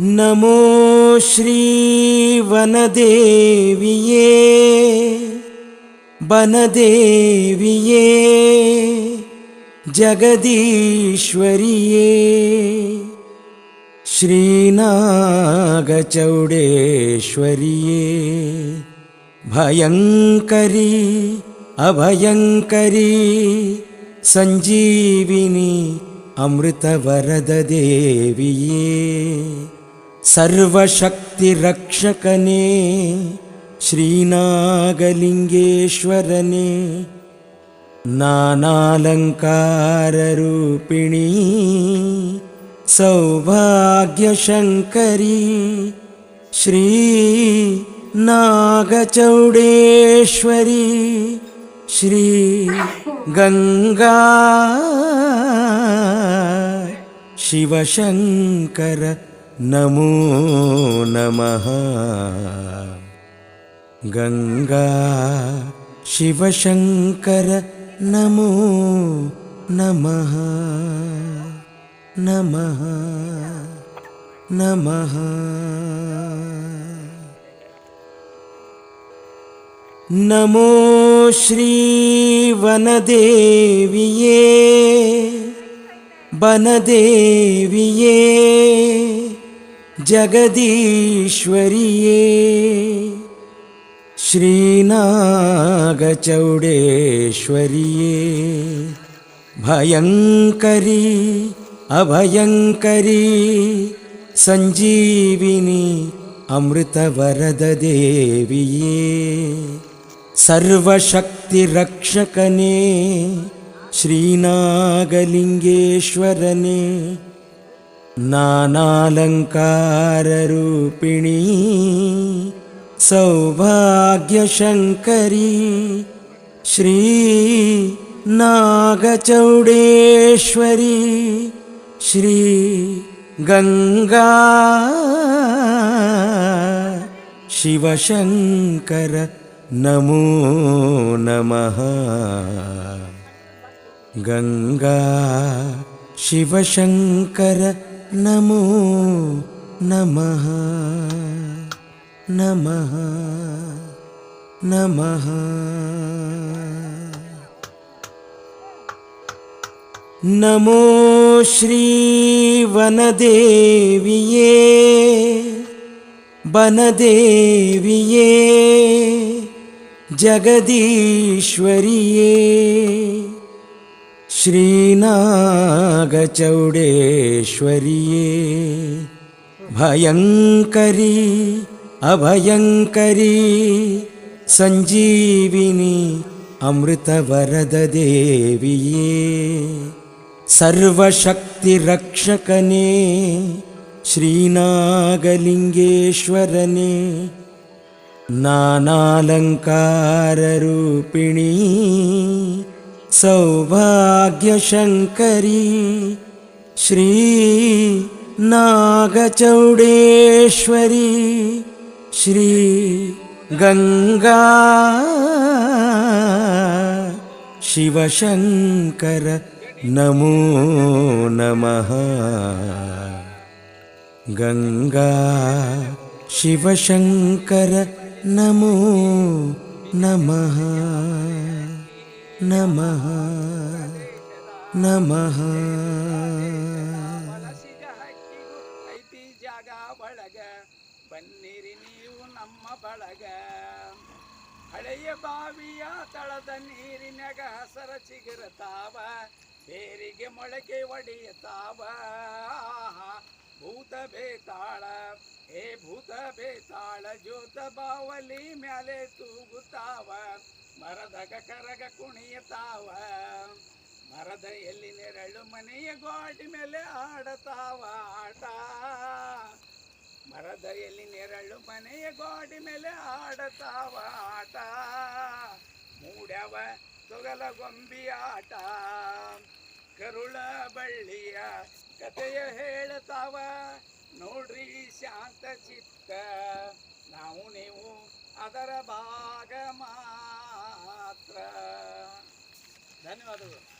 नमो श्रीवनदेविये वनदेविये जगदीश्वरिये श्रीनागचौडेश्वरिये भयङ्करी अभयङ्करी सञ्जीविनी अमृतवरददेविये सर्वशक्तिरक्षकने श्रीनागलिङ्गेश्वरने नानालङ्काररूपिणी सौभाग्यशङ्करी श्री नागचौडेश्वरी श्री गङ्गा शिवशङ्कर नमो नमः। गङ्गा शिवशङ्कर नमो नमः। नमः। नमः। नमो श्रीवनदेविये वनदेविये जगदीश्वरिये श्रीनागचौडेश्वरिये भयङ्करी अभयङ्करी सञ्जीविनी अमृतवरददेविये सर्वशक्तिरक्षकने श्रीनागलिङ्गेश्वरने नानालङ्काररूपिणी सौभाग्यशङ्करी श्री नागचौडेश्वरी श्री गङ्गा शिवशङ्कर नमो नमः गङ्गा शिवशङ्कर नमो नमः। नमः। नमः। नमो श्रीवनदेविये वनदेविये जगदीश्वरिये श्रीनागचौडेश्वरिये भयङ्करी अभयङ्करी सञ्जीविनी अमृतवरददेविये सर्वशक्तिरक्षकने श्रीनागलिङ्गेश्वरने नानालङ्काररूपिणी सौभाग्यशङ्करी श्री नागचौडेश्वरी श्री गङ्गा शिवशङ्कर नमो नमः। गङ्गा शिवशङ्कर नमो नमः ನಮಃ ನಮಃ. ಮನಸಿಗಾಗಿ ಐತಿ ಜಾಗ ಬಳಗ ಬನ್ನಿರಿ ನೀವು ನಮ್ಮ ಬಳಗ. ಹಳೆಯ ಬಾವಿಯ ತಳದ ನೀರಿನಾಗ ಹಸರ ಚಿಗುರತಾವ ಬೇರಿಗೆ ಮೊಳಕೆ ಒಡೆಯತಾವ. ಭೂತ ಬೇತಾಳ, ಏ ಭೂತ ಬೇತಾಳ ಜೋತ ಬಾವಲಿ ಮ್ಯಾಲೆ ತೂಗುತ್ತಾವ, ಮರದಗ ಕರಗ ಕುಣಿಯತಾವ. ಮರದ ಎಲ್ಲಿ ನೆರಳು ಮನೆಯ ಗೋಡಿ ಮೇಲೆ ಆಡತಾವ. ಆಟ ಮರದ ಎಲ್ಲಿ ನೆರಳು ಮನೆಯ ಗೋಡಿ ಮೇಲೆ ಆಡತಾವ ಆಟ. ಮೂಡವ ತೊಗಲ ಗೊಂಬಿ ಆಟ. ಕರುಳ ಬಳ್ಳಿಯ ಕಥೆಯ ಹೇಳತಾವ. ನೋಡ್ರಿ ಶಾಂತ ಚಿತ್ತ. ನಾವು ನೀವು ಅದರ ಭಾಗ ಮಾತ್ರ. ಧನ್ಯವಾದಗಳು.